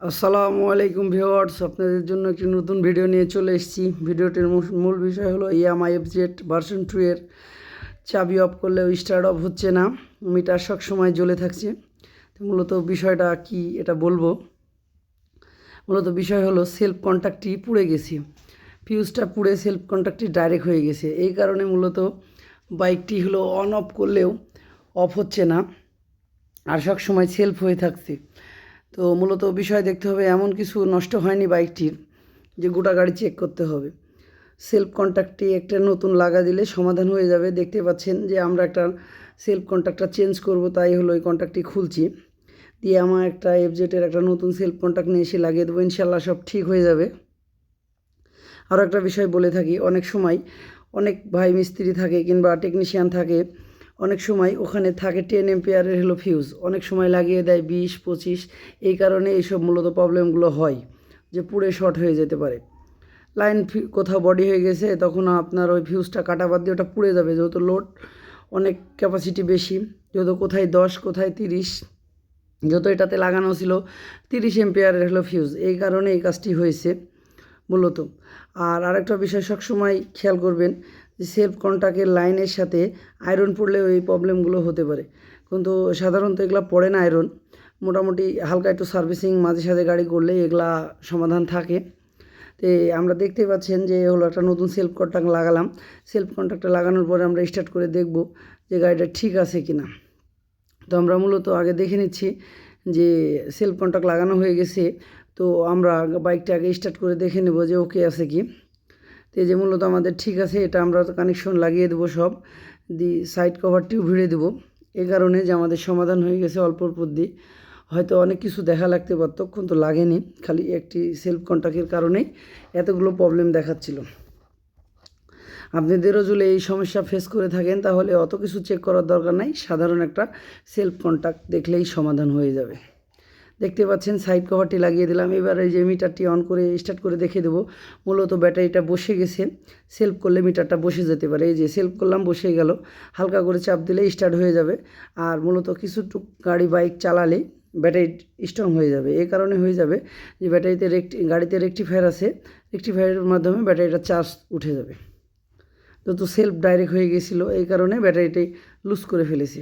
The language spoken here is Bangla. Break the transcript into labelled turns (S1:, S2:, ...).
S1: আসসালামু আলাইকুম ভিওয়ার্স আপনাদের জন্য একটি নতুন ভিডিও নিয়ে চলে এসেছি। ভিডিওটির মূল- বিষয় হলো ইয়ামাই এফ জেড ভার্সন টু এর চাবি অফ করলেও স্টার্ট অফ হচ্ছে না। মিটার সব সময় জ্বলে থাকছে। তো মূলত বিষয়টা কি এটা বলব। মূলত বিষয় হলো সেলফ কন্ট্যাক্টটি পুড়ে গেছে। ফিউজটা পুড়ে সেলফ কন্ট্যাক্টটি ডাইরেক্ট হয়ে গেছে। এই কারণে মূলত বাইকটি হলো অন অফ করলেও অফ হচ্ছে না। আর সব সময় সেলফ হয়ে থাকছে। তো মূলত বিষয় দেখতে হবে, এমন কিছু নষ্ট হয়নি বাইকটির যে গোটা গাড়ি চেক করতে হবে। সেলফ কন্ট্যাক্টটি একটা নতুন লাগা দিলে সমাধান হয়ে যাবে। দেখতে পাচ্ছেন যে আমরা একটা সেলফ কন্ট্যাক্টটা চেঞ্জ করব, তাই হলো এই কন্ট্যাক্টটি খুলছি। দিয়ে আমার একটা এফজেটের একটা নতুন সেলফ কন্ট্যাক্ট নিয়ে এসে লাগিয়ে দেবো, ইনশাল্লাহ সব ঠিক হয়ে যাবে। আরও একটা বিষয় বলে থাকি, অনেক সময় অনেক ভাই মিস্ত্রি থাকে কিংবা টেকনিশিয়ান থাকে অনেক সময় ওখানে থাকে টেন এম্পিয়ারের হলো ফিউজ অনেক সময় লাগিয়ে দেয় বিশ, পঁচিশ, এই কারণে এইসব মূলত প্রবলেমগুলো হয়, যে পুড়ে শর্ট হয়ে যেতে পারে। লাইন কোথাও বডি হয়ে গেছে, তখন আপনার ওই ফিউজটা কাটা বাদ দিয়ে ওটা পুড়ে যাবে, যেহেতু লোড অনেক ক্যাপাসিটি বেশি। যেহেতু কোথায় দশ, কোথায় তিরিশ যত এটাতে লাগানো ছিল, তিরিশ এম্পিয়ারের হলো ফিউজ এই কারণে এই কাজটি হয়েছে। মূলত। আর আরেকটা বিষয় সবসময় খেয়াল করবেন যে সেলফ কন্ট্যাক্টের লাইনের সাথে আয়রন পড়লেও এই প্রবলেমগুলো হতে পারে। কিন্তু সাধারণত এগুলো পড়ে না আয়রন মোটামুটি হালকা একটু সার্ভিসিং মাঝে সাঝে গাড়ি করলে এগুলা সমাধান থাকে। তো আমরা দেখতে পাচ্ছেন যে হলো একটা নতুন সেলফ কন্ট্যাক্ট লাগালাম। সেলফ কন্ট্যাক্টটা লাগানোর পরে আমরা স্টার্ট করে দেখব যে গাড়িটা ঠিক আছে কি না তো আমরা মূলত আগে দেখে নিচ্ছি যে সেলফ কন্ট্যাক্ট লাগানো হয়ে গেছে। তো আমরা বাইকটা আগে স্টার্ট করে দেখে নেব যে ওকে আছে কি। তো এই যে মূলত আমাদের ঠিক আছে, এটা আমরা কানেকশন লাগিয়ে দেবো সব দি সাইড কভারটিও ভিড়ে দেবো। এ কারণে যে আমাদের সমাধান হয়ে গেছে অল্প অল্প দিয়ে হয়তো অনেক কিছু দেখা লাগতে পারতো কিন্তু লাগেনি, খালি একটি সেলফ কন্ট্যাক্টের কারণেই এতগুলো প্রবলেম দেখাচ্ছিল। আপনাদেরও যদি এই সমস্যা ফেস করে থাকেন, তাহলে অত কিছু চেক করার দরকার নাই, সাধারণ একটা সেলফ কন্ট্যাক্ট দেখলেই সমাধান হয়ে যাবে। দেখতে পাচ্ছেন সাইড কভারটি লাগিয়ে দিলাম। এবার যে মিটারটি অন করে স্টার্ট করে দেখে দেবো। মূলত ব্যাটারিটা বসে গেছে। সেলফ করলে মিটারটা বসে যেতে পারে। এই যে সেলফ করলাম বসে গেল। হালকা করে চাপ দিলে স্টার্ট হয়ে যাবে। আর মূলত কিছুটুক গাড়ি বাইক চালালে ব্যাটারি স্ট্রং হয়ে যাবে। এই কারণে হয়ে যাবে যে ব্যাটারিতে রেক্টি গাড়িতে রেক্টিফায়ার আছে। রেক্টিফায়ারের মাধ্যমে ব্যাটারিটা চার্জ উঠে যাবে। তো সেলফ ডাইরেক্ট হয়ে গেছিল, এই কারণে ব্যাটারিটি লুজ করে ফেলেছি।